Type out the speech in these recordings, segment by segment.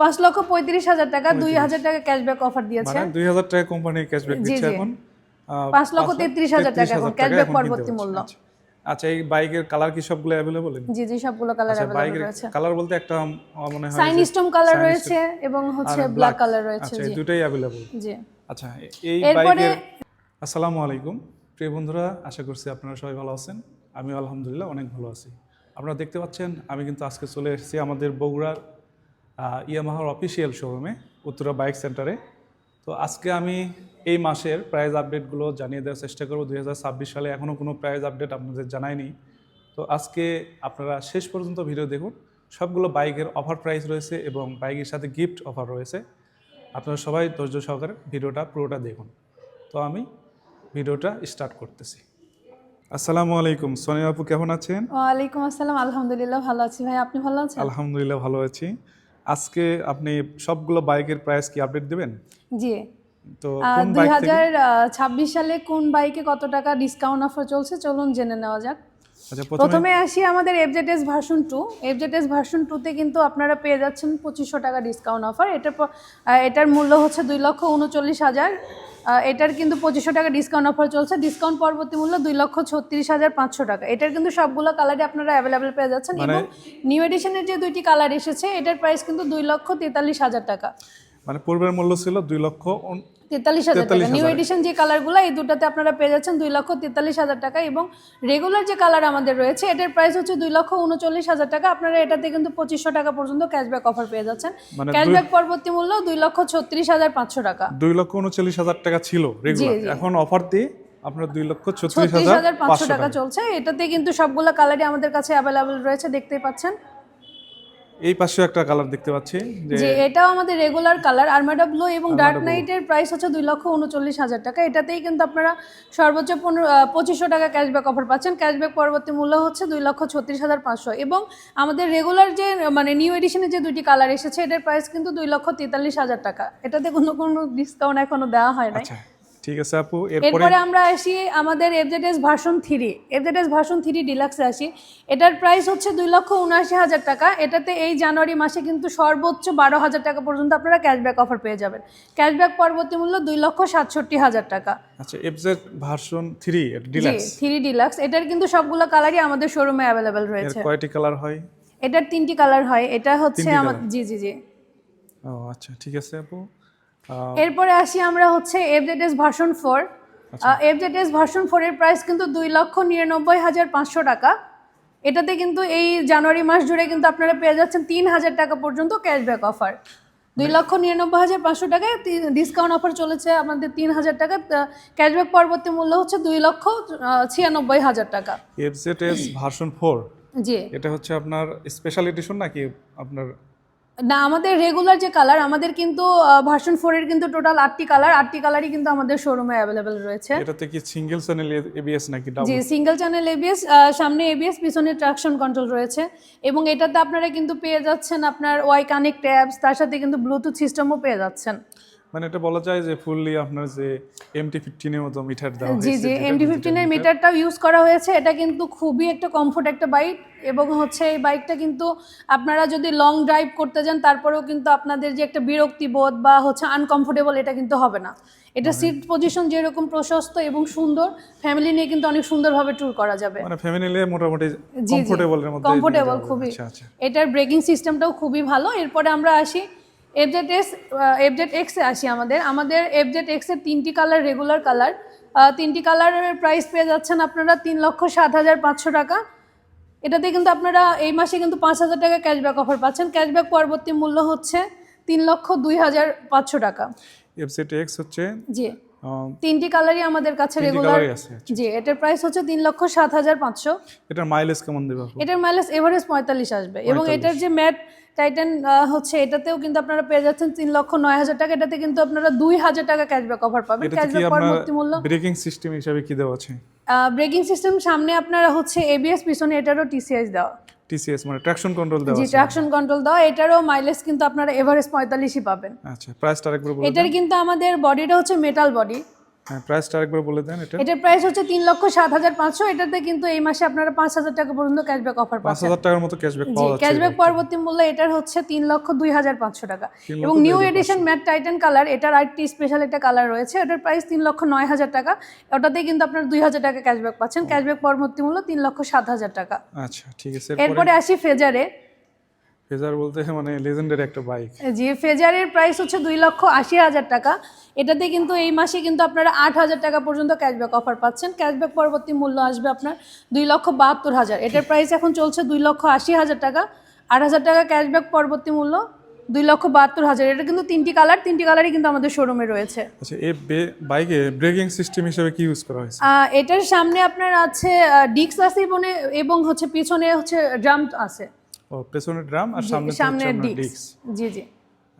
পাঁচ লক্ষ পঁয়ত্রিশ হাজার টাকা দুই হাজার টাকা ক্যাশব্যাক অফার দিয়েছে। মানে দুই হাজার টাকা কোম্পানি ক্যাশব্যাক দিচ্ছে এখন। পাঁচ লক্ষ তেত্রিশ হাজার টাকা এখন ক্যাশব্যাক পরবর্তী মূল্য। আচ্ছা। আচ্ছা এই বাইকের কালার কি সবগুলো জি জি সবগুলো কালার আচ্ছা অ্যাভেলেবল রয়েছে। কালার বলতে একটা মনে হয় সাইন স্টোন কালার রয়েছে এবং হচ্ছে ব্ল্যাক কালার রয়েছে আচ্ছা জি। দুটোই জি। আচ্ছা এই বাইকের আসসালামু আলাইকুম। প্রিয় বন্ধুরা আশা করছি আপনারা সবাই ভালো আছেন। আমি আলহামদুলিল্লাহ অনেক ভালো আছি। আপনারা দেখতে পাচ্ছেন আমি কিন্তু আজকে চলে এসেছি আমাদের বগুড়ার ইয়ামাহার অফিসিয়াল শোরুমে উত্তরা বাইক সেন্টারে তো আজকে আমি এই মাসের প্রাইস আপডেটগুলো জানিয়ে দেওয়ার চেষ্টা করব। দুই সালে এখনও কোনো প্রাইস আপডেট আপনাদের জানায়নি তো আজকে আপনারা শেষ পর্যন্ত ভিডিও দেখুন। সবগুলো বাইকের অফার প্রাইস রয়েছে এবং বাইকের সাথে গিফট অফার রয়েছে। আপনারা সবাই ধৈর্য সহকারে ভিডিওটা পুরোটা দেখুন। তো আমি ভিডিওটা স্টার্ট করতেছি। আসসালামু আলাইকুম। সোনিয়া আপু কেমন আছেন? ওয়ালাইকুম আসসালাম। আলহামদুলিল্লাহ ভালো আছি। ভাই আপনি ভালো আছেন? আলহামদুলিল্লাহ ভালো আছি। আজকে আপনি সবগুলো বাইকের প্রাইস কি আপডেট দিবেন? জি। তো দুই সালে কোন বাইকে কত টাকা ডিসকাউন্ট অফার চলছে? চলুন জেনে নেওয়া যাক। প্রথমে প্রথমে আসি আমাদের FZS version two FZS version টুতে কিন্তু আপনারা পেয়ে যাচ্ছেন পঁচিশশো টাকা ডিসকাউন্ট অফার এটার এটার মূল্য হচ্ছে দুই লক্ষ উনচল্লিশ হাজার। এটার কিন্তু পঁচিশশো টাকা ডিসকাউন্ট অফার চলছে। ডিসকাউন্ট পরবর্তী মূল্য দুই লক্ষ ছত্রিশ হাজার পাঁচশো টাকা। এটার কিন্তু সবগুলো কালারে আপনারা অ্যাভেলেবেল পেয়ে যাচ্ছেন। মানে- এবং নিউ এডিশনের যে দুইটি কালার এসেছে এটার প্রাইস কিন্তু দুই লক্ষ তেতাল্লিশ হাজার টাকা। মানে পূর্বের মূল্য ছিল দুই লক্ষ তেতাল্লিশ হাজার টাকা। নিউ এডিশন যে কালারগুলো এই দুটাতে আপনারা পেয়ে যাচ্ছেন দুই লক্ষ তেতাল্লিশ হাজার টাকা এবং রেগুলার যে কালার আমাদের রয়েছে এটার প্রাইস হচ্ছে দুই লক্ষ উনচল্লিশ হাজার টাকা। আপনারা এটাতে কিন্তু পঁচিশশো টাকা পর্যন্ত ক্যাশব্যাক অফার পেয়ে যাচ্ছেন। মানে ক্যাশব্যাক পরবর্তী মূল্য দুই লক্ষ ছত্রিশ হাজার পাঁচশো টাকা। দুই লক্ষ উনচল্লিশ হাজার টাকা ছিল রেগুলার এখন অফার দিয়ে আপনার দুই লক্ষ ছত্রিশ হাজার পাঁচশো টাকা চলছে। এটাতে কিন্তু সবগুলো কালারই আমাদের কাছে অ্যাভেলেবেল রয়েছে দেখতেই পাচ্ছেন। এই পাশেও একটা কালার দেখতে পাচ্ছি যে এটাও আমাদের রেগুলার কালার আর্মাডা ব্লু এবং ডার্ক নাইটের প্রাইস হচ্ছে দুই লক্ষ উনচল্লিশ হাজার টাকা। এটাতেই কিন্তু আপনারা সর্বোচ্চ পনেরো পঁচিশশো টাকা ক্যাশব্যাক অফার পাচ্ছেন। ক্যাশব্যাক পরবর্তী মূল্য হচ্ছে দুই লক্ষ ছত্রিশ হাজার পাঁচশো। এবং আমাদের রেগুলার যে মানে নিউ এডিশনের যে দুইটি কালার এসেছে এটার প্রাইস কিন্তু দুই লক্ষ তেতাল্লিশ হাজার টাকা। এটাতে কোনো কোনো ডিসকাউন্ট এখনও দেওয়া হয় নাই। আচ্ছা। ঠিক আছে আপু এরপরে আমরা আসি আমাদের FZS version three FZS version three ডিলাক্সে আসি। এটার প্রাইস হচ্ছে দুই লক্ষ উনআশি হাজার টাকা। এটাতে এই জানুয়ারি মাসে কিন্তু সর্বোচ্চ বারো হাজার টাকা পর্যন্ত আপনারা ক্যাশব্যাক অফার পেয়ে যাবেন। ক্যাশব্যাক পরবর্তী মূল্য দুই লক্ষ সাতষট্টি হাজার টাকা। আচ্ছা FZ version three deluxe three deluxe এটার কিন্তু সবগুলো কালারই আমাদের শোরুমে অ্যাভেলেবেল রয়েছে। কয়টি কালার হয়? এটার তিনটি কালার হয়। এটা হচ্ছে আমার জি জি জি। ও আচ্ছা ঠিক আছে আপু। এরপরে আসি আমরা হচ্ছে FZS version four FZS version four এর প্রাইস কিন্তু দুই লক্ষ নিরানব্বই হাজার পাঁচশো টাকা। এটাতে কিন্তু এই জানুয়ারি মাস জুড়ে কিন্তু আপনারা পেয়ে যাচ্ছেন তিন হাজার টাকা পর্যন্ত ক্যাশব্যাক অফার দুই লক্ষ নিরানব্বই হাজার পাঁচশো টাকায় ডিসকাউন্ট অফার চলেছে আমাদের তিন হাজার টাকা। ক্যাশব্যাক পরবর্তী মূল্য হচ্ছে দুই লক্ষ ছিয়ানব্বই হাজার টাকা। এফজেড এস ভার্সন ফোর জি। এটা হচ্ছে আপনার স্পেশাল এডিশন নাকি আপনার না আমাদের রেগুলার যে কালার আমাদের কিন্তু ভার্সন ফোরের কিন্তু টোটাল আটটি কালার আটটি কালারই কিন্তু আমাদের শোরুমে অ্যাভেলেবেল রয়েছে। এটাতে কি সিঙ্গেল চ্যানেল এবিএস নাকি জি সিঙ্গেল চ্যানেল এবিএস সামনে এবিএস পিছনে ট্রাকশন কন্ট্রোল রয়েছে। এবং এটাতে আপনারা কিন্তু পেয়ে যাচ্ছেন আপনার ওয়াই কানেক্ট ট্যাবস তার সাথে কিন্তু ব্লুটুথ সিস্টেমও পেয়ে যাচ্ছেন। মানে এটা বলা যায় যে ফুললি আপনার যে এমটি ফিফটিনের মতো মিটার দেওয়া জি জি digital ফিফটিনের মিটারটাও ইউজ করা হয়েছে। এটা কিন্তু খুবই একটা কমফোর্ট একটা বাইক এবং হচ্ছে এই বাইকটা কিন্তু আপনারা যদি লং ড্রাইভ করতে যান তারপরেও কিন্তু আপনাদের যে একটা বিরক্তি বোধ বা হচ্ছে আনকমফোর্টেবল এটা কিন্তু হবে না। এটা সিট পজিশন যেরকম প্রশস্ত এবং সুন্দর ফ্যামিলি নিয়ে কিন্তু অনেক সুন্দরভাবে ট্যুর করা যাবে। মানে ফ্যামিলি নিয়ে মোটামুটি মধ্যে কমফোর্টেবল খুবই। আচ্ছা আচ্ছা। এটার ব্রেকিং সিস্টেমটাও খুবই ভালো। এরপরে আমরা আসি এফজেড এস এফজেড এক্সে আসি আমাদের। আমাদের এফজেড এক্সের তিনটি কালার রেগুলার কালার তিনটি কালারের প্রাইস পেয়ে যাচ্ছেন আপনারা তিন লক্ষ সাত হাজার পাঁচশো টাকা। এটাতে কিন্তু আপনারা এই মাসে কিন্তু পাঁচ হাজার টাকা ক্যাশব্যাক অফার পাচ্ছেন। ক্যাশব্যাক পরবর্তী মূল্য হচ্ছে তিন লক্ষ দুই হাজার পাঁচশো টাকা। এফজেড এক্স হচ্ছে জি। তিনটি কালারই আমাদের কাছে রেগুলার আচ্ছা। জি এটার প্রাইস হচ্ছে তিন লক্ষ সাত হাজার পাঁচশো। এটার মাইলেজ কেমন দেবে এটার মাইলেজ এভারেজ পঁয়তাল্লিশ আসবে। এবং এটার যে ম্যাট টাইটান হচ্ছে এটাতেও কিন্তু আপনারা পেয়ে যাচ্ছেন তিন লক্ষ নয় হাজার টাকা। এটাতে কিন্তু আপনারা দুই হাজার টাকা ক্যাশব্যাক অফার পাবেন। ক্যাশব্যাক পরবর্তী মূল্য ব্রেকিং সিস্টেম হিসাবে কি দেওয়া আছে? ব্রেকিং সিস্টেম সামনে আপনারা হচ্ছে এবিএস পিছনে এটারও টিসিএস দেওয়া। টিসিএস মানে ট্রাকশন কন্ট্রোল দেওয়া জি ট্রাকশন কন্ট্রোল দেওয়া। এটারও মাইলেজ কিন্তু আপনারা এভারেজ পঁয়তাল্লিশই পাবেন। আচ্ছা প্রাইসটা আরেকবার বলুন এটার কিন্তু আমাদের বডিটা হচ্ছে মেটাল বডি হ্যাঁ প্রাইসটা আরেকবার বলে দেন এটা। এটার প্রাইস হচ্ছে তিন লক্ষ সাত হাজার পাঁচশো। এটাতে কিন্তু এই মাসে আপনারা পাঁচ হাজার টাকা পর্যন্ত ক্যাশব্যাক অফার পাঁচ হাজার টাকার মতো ক্যাশব্যাক পাওয়া যাচ্ছে ক্যাশব্যাক পরবর্তী মূল্য এটার হচ্ছে তিন লক্ষ দুই হাজার পাঁচশো টাকা। এবং new edition matte titan colour এটার আরেকটি স্পেশাল একটা কালার রয়েছে। ওটার প্রাইস তিন লক্ষ নয় হাজার টাকা। ওটাতে কিন্তু আপনার দুই হাজার টাকা ক্যাশব্যাক পাচ্ছেন। ক্যাশব্যাক পরবর্তী মূল্য তিন লক্ষ সাত হাজার টাকা। আচ্ছা ঠিক আছে। এরপরে আসি ফেজারে ফেজার বলতে মানে লেজেন্ডারি একটা বাইক জি ফেজারের প্রাইস হচ্ছে দুই লক্ষ আশি হাজার টাকা এটাতে কিন্তু এই মাসে কিন্তু আপনারা আট হাজার টাকা পর্যন্ত ক্যাশব্যাক অফার পাচ্ছেন। ক্যাশব্যাক পরবর্তী মূল্য আসবে আপনার দুই লক্ষ বাহাত্তর হাজার। এটার প্রাইস এখন চলছে দুই লক্ষ আশি হাজার টাকা। আট হাজার টাকা ক্যাশব্যাক পরবর্তী মূল্য দুই লক্ষ বাহাত্তর হাজার। এটা কিন্তু তিনটি কালার তিনটি কালারই কিন্তু আমাদের শোরুমে রয়েছে। আচ্ছা এই বাইকে ব্রেকিং সিস্টেম হিসেবে কি ইউজ করা হয়েছে? এটার সামনে আপনার আছে ডিক্স আছে এবং হচ্ছে পিছনে হচ্ছে ড্রাম আছে। ও ড্রাম আর সামনে সামনে ডিক্স ডিক্স জি জি।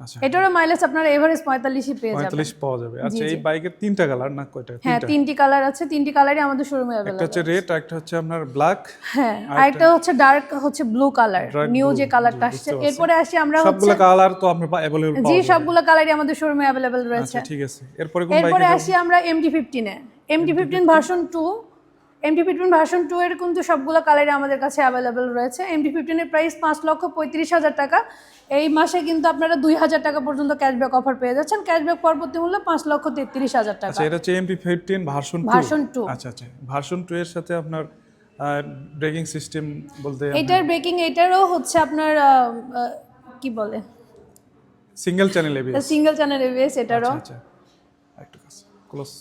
আচ্ছা। এটারও মাইলেজ আপনার এভারেজ পঁয়তাল্লিশই পেয়ে যাবেন। পঁয়তাল্লিশ পাওয়া যাবে। আচ্ছা এই বাইকের তিনটা কালার না কয়টা? হ্যাঁ তিনটি? কালার আছে তিনটি কালারই আমাদের শোরুমে একটা হচ্ছে রেড একটা হচ্ছে আপনার ব্ল্যাক হ্যাঁ আরেকটা হচ্ছে ডার্ক হচ্ছে ব্লু কালার নিউ যে কালারটা আসছে এরপরে আসি আমরা হচ্ছে সবগুলো কালার তো আপনার অ্যাভেলেবল জি পাওয়া যাবে। সবগুলো কালারই আমাদের শোরুমে অ্যাভেলেবেল রয়েছে। আচ্ছা ঠিক আছে। এরপরে কোন এরপরে আসি আমরা MT ফিফটিনে MT fifteen version two MT fifteen version two এর কিন্তু সবগুলো কালারই আমাদের কাছে অ্যাভেলেবেল রয়েছে। এমটি ফিফটিনের প্রাইস পাঁচ লক্ষ পঁয়ত্রিশ হাজার টাকা। এই মাসে কিন্তু আপনারা দুই হাজার টাকা পর্যন্ত ক্যাশব্যাক অফার পেয়ে যাচ্ছেন। ক্যাশব্যাক পরবর্তী মূল্য পাঁচ লক্ষ তেত্রিশ হাজার টাকা। আচ্ছা এটা হচ্ছে MP fifteen version version two আচ্ছা আচ্ছা ভার্সন টু এর সাথে আপনার ব্রেকিং সিস্টেম বলতে এটার ব্রেকিং এটারও হচ্ছে আপনার কি বলে? Single channel ABS single channel ABS এটারও। আচ্ছা একটু কাছে ক্লোজ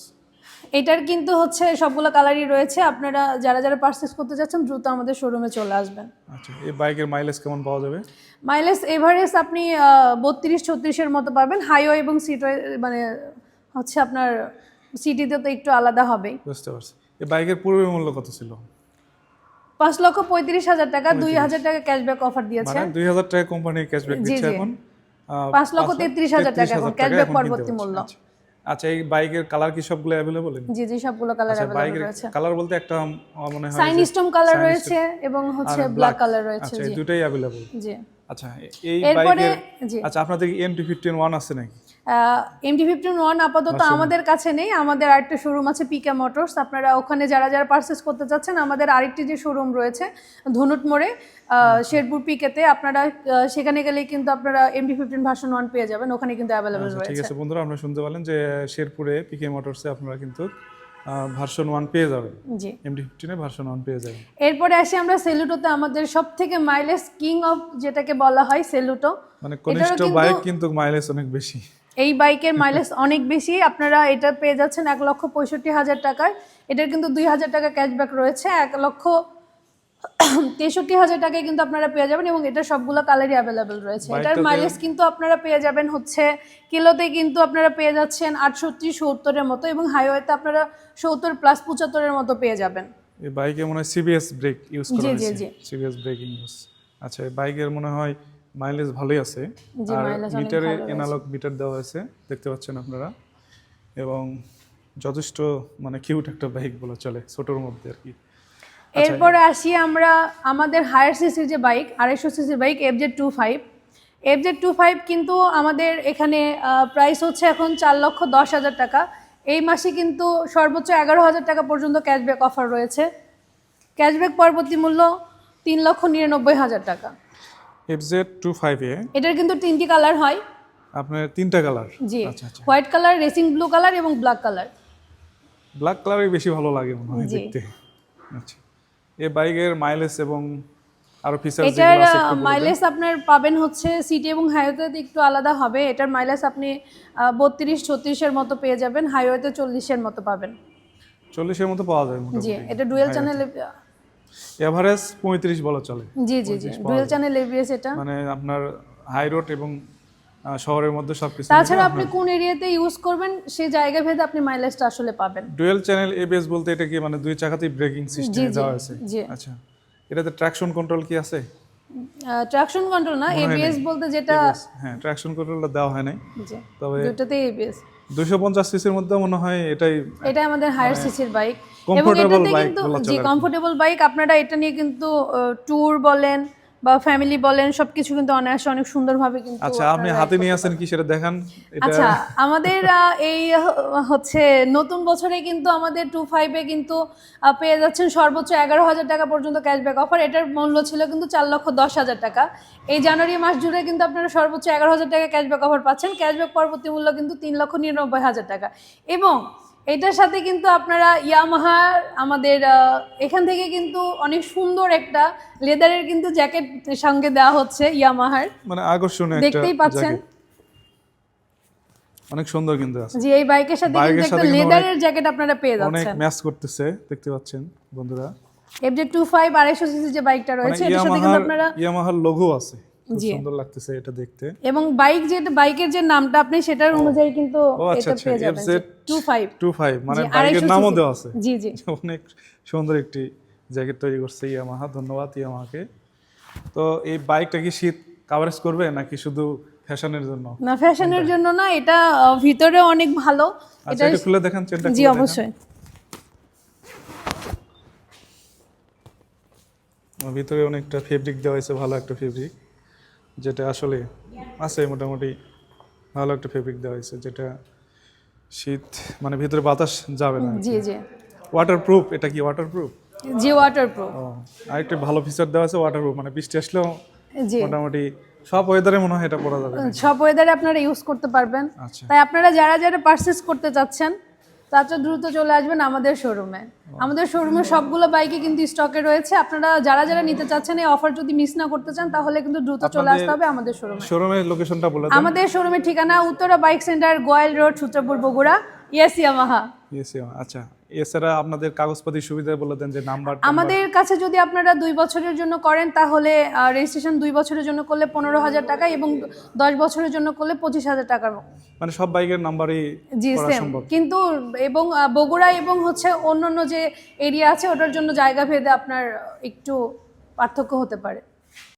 এটার কিন্তু হচ্ছে সবগুলো কালারই রয়েছে। আপনারা যারা যারা পারচেস করতে চাচ্ছেন দ্রুত আমাদের শোরুমে চলে আসবেন। আচ্ছা এই বাইকের মাইলেজ কেমন পাওয়া যাবে? মাইলেজ এভারেজ আপনি বত্রিশ ছত্রিশের মতো পাবেন। হাইওয়ে এবং সিটওয়ে মানে হচ্ছে আপনার সিটিতে তো একটু আলাদা হবেই। বুঝতে পারছি। এই বাইকের পূর্বে মূল্য কত ছিল? পাঁচ লক্ষ পঁয়ত্রিশ হাজার টাকা দুই হাজার টাকা ক্যাশব্যাক অফার দিয়েছে। মানে দুই হাজার টাকা কোম্পানি ক্যাশব্যাক দিচ্ছে এখন। পাঁচ লক্ষ তেত্রিশ হাজার টাকা এখন 33,000 ক্যাশব্যাক পরবর্তী মূল্য। আচ্ছা। আচ্ছা এই বাইকের কালার কি সবগুলো অ্যাভেলেবল জি জি সবগুলো কালার আচ্ছা আছে বাইকের কালার বলতে একটা মনে হয় সাইন স্টোন কালার রয়েছে এবং হচ্ছে ব্ল্যাক কালার রয়েছে আচ্ছা এই দুটোই अवेलेबल জি। আচ্ছা এই বাইকের জি। আচ্ছা আপনাদের এমটি ফিফটিন ওয়ান আছে নাকি? এমটি ফিফটিন ওয়ান আপাতত আমাদের কাছে নেই। আমাদের আরেকটা শোরুম আছে পিকে মোটরস আপনারা ওখানে যারা যারা পারচেস করতে চাচ্ছেন আমাদের আরেকটি যে শোরুম রয়েছে ধনুট মোড়ে শেরপুর পিকেতে আপনারা সেখানে গেলেই কিন্তু আপনারা এমটি ফিফটিন ভার্সন ওয়ান পেয়ে যাবেন। ওখানে কিন্তু অ্যাভেলেবেল আচ্ছা, ঠিক রয়েছে। আছে বন্ধুরা আপনারা শুনতে পারলেন যে শেরপুরে পিকে মোটরসে আপনারা কিন্তু ভার্সন ওয়ান পেয়ে যাবেন। জি। ফিফটিনে ভার্সন ওয়ান পেয়ে যাবেন। এরপরে আসি আমরা সেলুটোতে আমাদের সব থেকে মাইলেজ কিং অফ যেটাকে বলা হয় সেলুটো মানে কনিষ্ঠ বাইক কিন্তু মাইলেজ অনেক বেশি। এই বাইকের মাইলেজ অনেক বেশি। আপনারা এটা পেয়ে যাচ্ছেন এক লক্ষ পঁয়ষট্টি হাজার টাকায়। এটার কিন্তু দুই হাজার টাকা ক্যাশব্যাক রয়েছে। এক লক্ষ তেষট্টি হাজার টাকায় কিন্তু আপনারা পেয়ে যাবেন এবং এটা সবগুলো কালারই অ্যাভেলেবেল রয়েছে। এটার মাইলেজ কিন্তু আপনারা পেয়ে যাবেন হচ্ছে কিলোতে কিন্তু আপনারা পেয়ে যাচ্ছেন আটষট্টি সত্তরের মতো এবং হাইওয়েতে আপনারা সত্তর প্লাস পঁচাত্তরের মতো পেয়ে যাবেন। এই বাইকে মনে হয় সিবিএস ব্রেক ইউজ করা হয়েছে। সিবিএস ব্রেকিং ইউজ আচ্ছা এই বাইকের মনে হয় মাইলেজ ভালোই আছে। আর মিটারে। এনালগ মিটার দেওয়া হয়েছে দেখতে পাচ্ছেন আপনারা। এবং যথেষ্ট মানে কিউট একটা বাইক বলা চলে ছোটোর মধ্যে আর কি। আচ্ছা। এরপরে আসি আমরা আমাদের হায়ার সিসির যে বাইক আড়াইশো সিসির bike F Z two five F Z two five কিন্তু আমাদের এখানে প্রাইস হচ্ছে এখন চার লক্ষ দশ হাজার টাকা। এই মাসে কিন্তু সর্বোচ্চ এগারো হাজার টাকা পর্যন্ত ক্যাশব্যাক অফার রয়েছে। ক্যাশব্যাক পরবর্তী মূল্য তিন লক্ষ নিরানব্বই হাজার টাকা। এফ টু ফাইভ এ এটার কিন্তু তিনটি কালার হয়। আপনার তিনটা কালার? জি। আচ্ছা আচ্ছা। White colour racing blue colour এবং ব্ল্যাক কালার। ব্ল্যাক কালারই বেশি ভালো লাগে মনে হয় দেখতে। আচ্ছা। এই বাইকের মাইলেজ এবং আরও ফিচার এটার। মাইলেজ আপনার পাবেন হচ্ছে সিটি এবং হাইওয়েতে একটু আলাদা হবে। এটার মাইলেজ আপনি বত্রিশ ছত্রিশের মতো পেয়ে যাবেন। হাইওয়েতে চল্লিশের মতো পাবেন। চল্লিশের মতো পাওয়া যায় জি এটা ডুয়েল চ্যানেল এভারেজ পঁয়ত্রিশ বলা চলে। জি জি জি। ডুয়েল চ্যানেল এবিএস এটা। মানে আপনার হাই রোড এবং শহরের মধ্যে সবকিছু তাছাড়া আপনি কোন এরিয়াতে ইউজ করবেন সেই জায়গা ভেদে আপনি মাইলেজটা আসলে পাবেন। ডুয়েল চ্যানেল এবিএস বলতে এটা কি মানে দুই চাকাতেই ব্রেকিং সিস্টেমে দেওয়া আছে আচ্ছা। এটাতে ট্র্যাকশন কন্ট্রোল কি আছে? ট্রাকশন কন্ট্রোল না এবিএস বলতে যেটা হ্যাঁ ট্র্যাকশন কন্ট্রোলটা দেওয়া হয় নাই। তবে দুটোতেই এবিএস। দুইশো পঞ্চাশ সিসির মধ্যে মনে হয় এটাই এটা আমাদের হায়ার সিসির বাইক এবং এটাতে কিন্তু জি। কমফোর্টেবল বাইক আপনারা এটা নিয়ে কিন্তু ট্যুর বলেন বা ফ্যামিলি বলেন সবকিছু কিন্তু অনায়াসে অনেক সুন্দরভাবে কিন্তু আচ্ছা আপনি হাতে নিয়ে আছেন কি সেটা দেখান? আচ্ছা আমাদের এই হচ্ছে নতুন বছরে কিন্তু আমাদের টু ফাইভে কিন্তু পেয়ে যাচ্ছেন সর্বোচ্চ এগারো হাজার টাকা পর্যন্ত ক্যাশব্যাক অফার এটার মূল্য ছিল কিন্তু চার লক্ষ দশ হাজার টাকা। এই জানুয়ারি মাস জুড়ে কিন্তু আপনারা সর্বোচ্চ এগারো হাজার টাকা ক্যাশব্যাক অফার পাচ্ছেন। ক্যাশব্যাক পরবর্তী মূল্য কিন্তু তিন লক্ষ নিরানব্বই হাজার টাকা। এবং এটার সাথে কিন্তু আপনারা ইয়ামাহার আমাদের এখান থেকে কিন্তু অনেক সুন্দর একটা লেদারের কিন্তু জ্যাকেট সঙ্গে দেওয়া হচ্ছে ইয়ামাহার। মানে আকর্ষণীয় একটা দেখতেই পাচ্ছেন? অনেক সুন্দর কিন্তু আছে। জি এই বাইকের সাথে কিন্তু একটা লেদারের জ্যাকেট আপনারা পেয়ে যাচ্ছেন। অনেক ম্যাচ করতেছে দেখতে পাচ্ছেন বন্ধুরা। এফজে টু ফাইভ আড়াইশো সিসি যে বাইকটা মানে রয়েছে এটার সাথে কিন্তু আপনারা ইয়ামাহার লোগো আছে। খুব সুন্দর লাগতেছে এটা দেখতে। এবং বাইক যে বাইকের যে নামটা আপনি সেটার অনুযায়ী কিন্তু আচ্ছা এটা আচ্ছা পেয়ে যাবেন। FZ two five two five মানে বাইকের নামও দেওয়া আছে। জি জি। অনেক সুন্দর একটি জ্যাকেট তৈরি করছে ইয়ামাহা। ধন্যবাদ ইয়ামাহাকে। তো এই বাইকটা কি শীত কাভারেজ করবে নাকি শুধু ফ্যাশনের জন্য? না ফ্যাশনের জন্য না এটা ভিতরে অনেক ভালো। আচ্ছা এটা খুলে দেখেন চেনটা জি অবশ্যই। ভিতরে অনেকটা ফেব্রিক দেওয়া হয়েছে ভালো একটা ফেব্রিক যেটা আসলে আছে মোটামুটি ভালো একটা ফেব্রিক দেওয়া হয়েছে যেটা শীত মানে ভিতরে বাতাস যাবে না জি জি। ওয়াটারপ্রুফ এটা কি ওয়াটারপ্রুফ জি ওয়াটার প্রুফ ও আরেকটা ভালো ফিচার দেওয়া আছে ওয়াটারপ্রুফ মানে বৃষ্টি আসলেও জি। মোটামুটি সব ওয়েদারে মনে হয় এটা পরা যাবে সব ওয়েদারে আপনারা ইউজ করতে পারবেন। আচ্ছা। তাই আপনারা যারা যারা পারচেস করতে চাচ্ছেন তারা দ্রুত চলে আসবেন আমাদের শোরুমে আমাদের শোরুমে সবগুলো বাইকে কিন্তু স্টকে রয়েছে। আপনারা যারা যারা নিতে চাচ্ছেন এই অফার যদি মিস না করতে চান তাহলে কিন্তু দ্রুত চলে আসতে হবে আমাদের শোরুমে শোরুমের লোকেশনটা বলে আমাদের শোরুমের ঠিকানা Uttara bike centre Goal road Sutrapur Bogura. Yes Yamaha yes আচ্ছা এছাড়া আপনাদের কাগজপাতি সুবিধা বলে দেন যে নাম্বার আমাদের কাছে যদি আপনারা দুই বছরের জন্য করেন তাহলে রেজিস্ট্রেশন দুই বছরের জন্য করলে পনেরো হাজার টাকা এবং দশ বছরের জন্য করলে পঁচিশ হাজার টাকার মানে সব বাইকের নাম্বারই জি সেম কিন্তু এবং বগুড়া এবং হচ্ছে অন্য অন্য যে এরিয়া আছে ওটার জন্য জায়গা ভেদে আপনার একটু পার্থক্য হতে পারে।